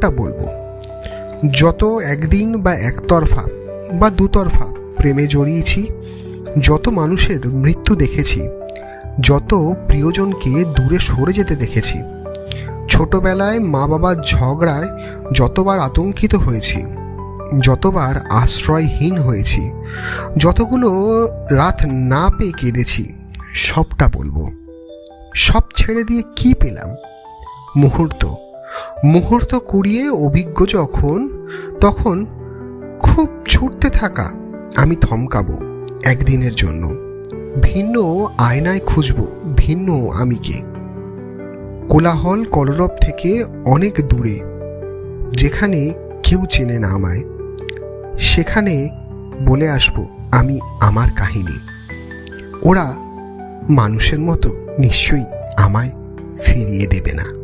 টা বলব। যত একদিন বা একতরফা বা দুতরফা প্রেমে জড়িয়েছি, যত মানুষের মৃত্যু দেখেছি, যত প্রিয়জনকে দূরে সরে যেতে দেখেছি, ছোটবেলায় মা বাবার ঝগড়ায় যতবার আতঙ্কিত হয়েছি, যতবার আশ্রয়হীন হয়েছি, যতগুলো রাত না পেয়ে কেঁদেছি, সবটা বলব। সব ছেড়ে দিয়ে কি পেলাম? মুহূর্ত। মুহূর্ত কুড়িয়ে অভিজ্ঞ যখন, তখন খুব ছুটতে থাকা আমি থমকাবো একদিনের জন্য। ভিন্ন আয়নায় খুঁজবো, ভিন্ন আমিকে কোলাহল কলরব থেকে অনেক দূরে, যেখানে কেউ চেনে না আমায়, সেখানে বলে আসব আমি আমার কাহিনী। ওরা মানুষের মতো নিশ্চয়ই আমায় ফিরিয়ে দেবে না।